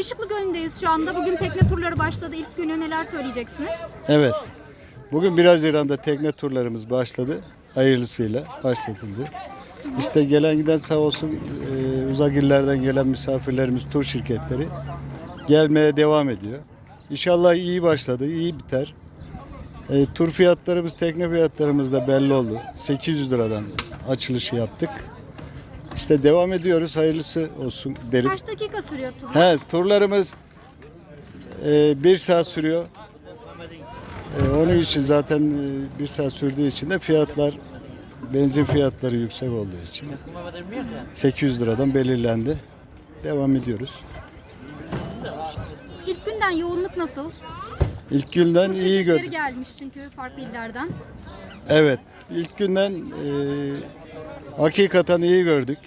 Işıklı Gölü'ndeyiz şu anda. Bugün tekne turları başladı. İlk günü neler söyleyeceksiniz? Evet. Bugün 1 Haziran'da tekne turlarımız başladı. Hayırlısıyla başlatıldı. İşte gelen giden sağ olsun e, uzak illerden gelen misafirlerimiz, tur şirketleri gelmeye devam ediyor. İnşallah iyi başladı, iyi biter. E, tur fiyatlarımız, tekne fiyatlarımız da belli oldu. 800 liradan açılışı yaptık. İşte devam ediyoruz. Hayırlısı olsun derim. Kaç dakika sürüyor tur? He, turlarımız e, bir saat sürüyor. E, onun için zaten e, bir saat sürdüğü için de fiyatlar benzin fiyatları yüksek olduğu için 800 liradan belirlendi. Devam ediyoruz. İlk günden yoğunluk nasıl? İlk günden iyi şirketleri gördük. gelmiş çünkü farklı illerden. Evet, ilk günden e, hakikaten iyi gördük.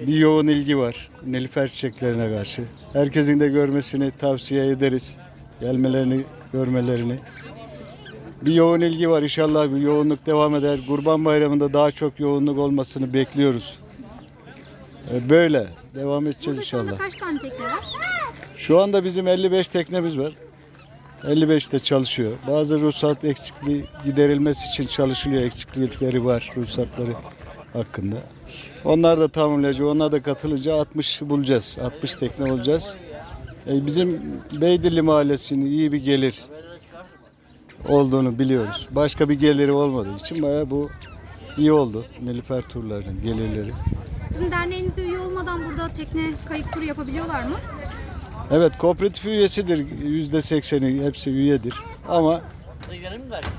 Bir yoğun ilgi var Nilüfer çiçeklerine karşı. Herkesin de görmesini tavsiye ederiz. Gelmelerini, görmelerini. Bir yoğun ilgi var. İnşallah bir yoğunluk devam eder. Kurban Bayramı'nda daha çok yoğunluk olmasını bekliyoruz. E, Böyle devam edeceğiz Burada şu anda inşallah. kaç tane tekne var? Şu anda bizim 55 teknemiz var. 55 de çalışıyor. Bazı ruhsat eksikliği giderilmesi için çalışılıyor. Eksiklikleri var ruhsatları hakkında. Onlar da tamamlayacak, onlar da katılınca 60 bulacağız. 60 tekne olacağız. E, bizim Beydilli Mahallesi'nin iyi bir gelir olduğunu biliyoruz. Başka bir geliri olmadığı için bayağı bu iyi oldu. Nilüfer turlarının gelirleri. Sizin derneğinize üye olmadan burada tekne kayık turu yapabiliyorlar mı? Evet kooperatif üyesidir. Yüzde sekseni hepsi üyedir. Ama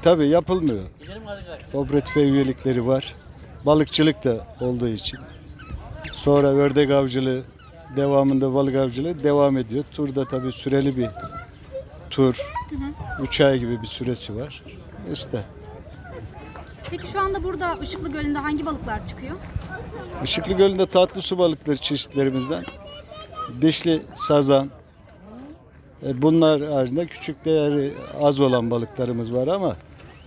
tabii yapılmıyor. Kooperatif üyelikleri var. Balıkçılık da olduğu için. Sonra ördek avcılığı devamında balık avcılığı devam ediyor. Turda tabii süreli bir tur. 3 ay gibi bir süresi var. İşte Peki şu anda burada Işıklı Gölü'nde hangi balıklar çıkıyor? Işıklı Gölü'nde tatlı su balıkları çeşitlerimizden dişli sazan, e, bunlar haricinde küçük değeri az olan balıklarımız var ama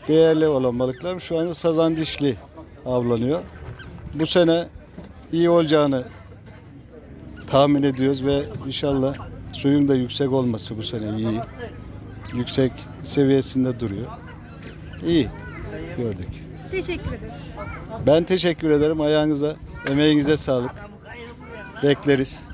değerli olan balıklar şu anda sazan dişli avlanıyor. Bu sene iyi olacağını tahmin ediyoruz ve inşallah suyun da yüksek olması bu sene iyi. Yüksek seviyesinde duruyor. İyi gördük. Teşekkür ederiz. Ben teşekkür ederim ayağınıza, emeğinize sağlık. Bekleriz.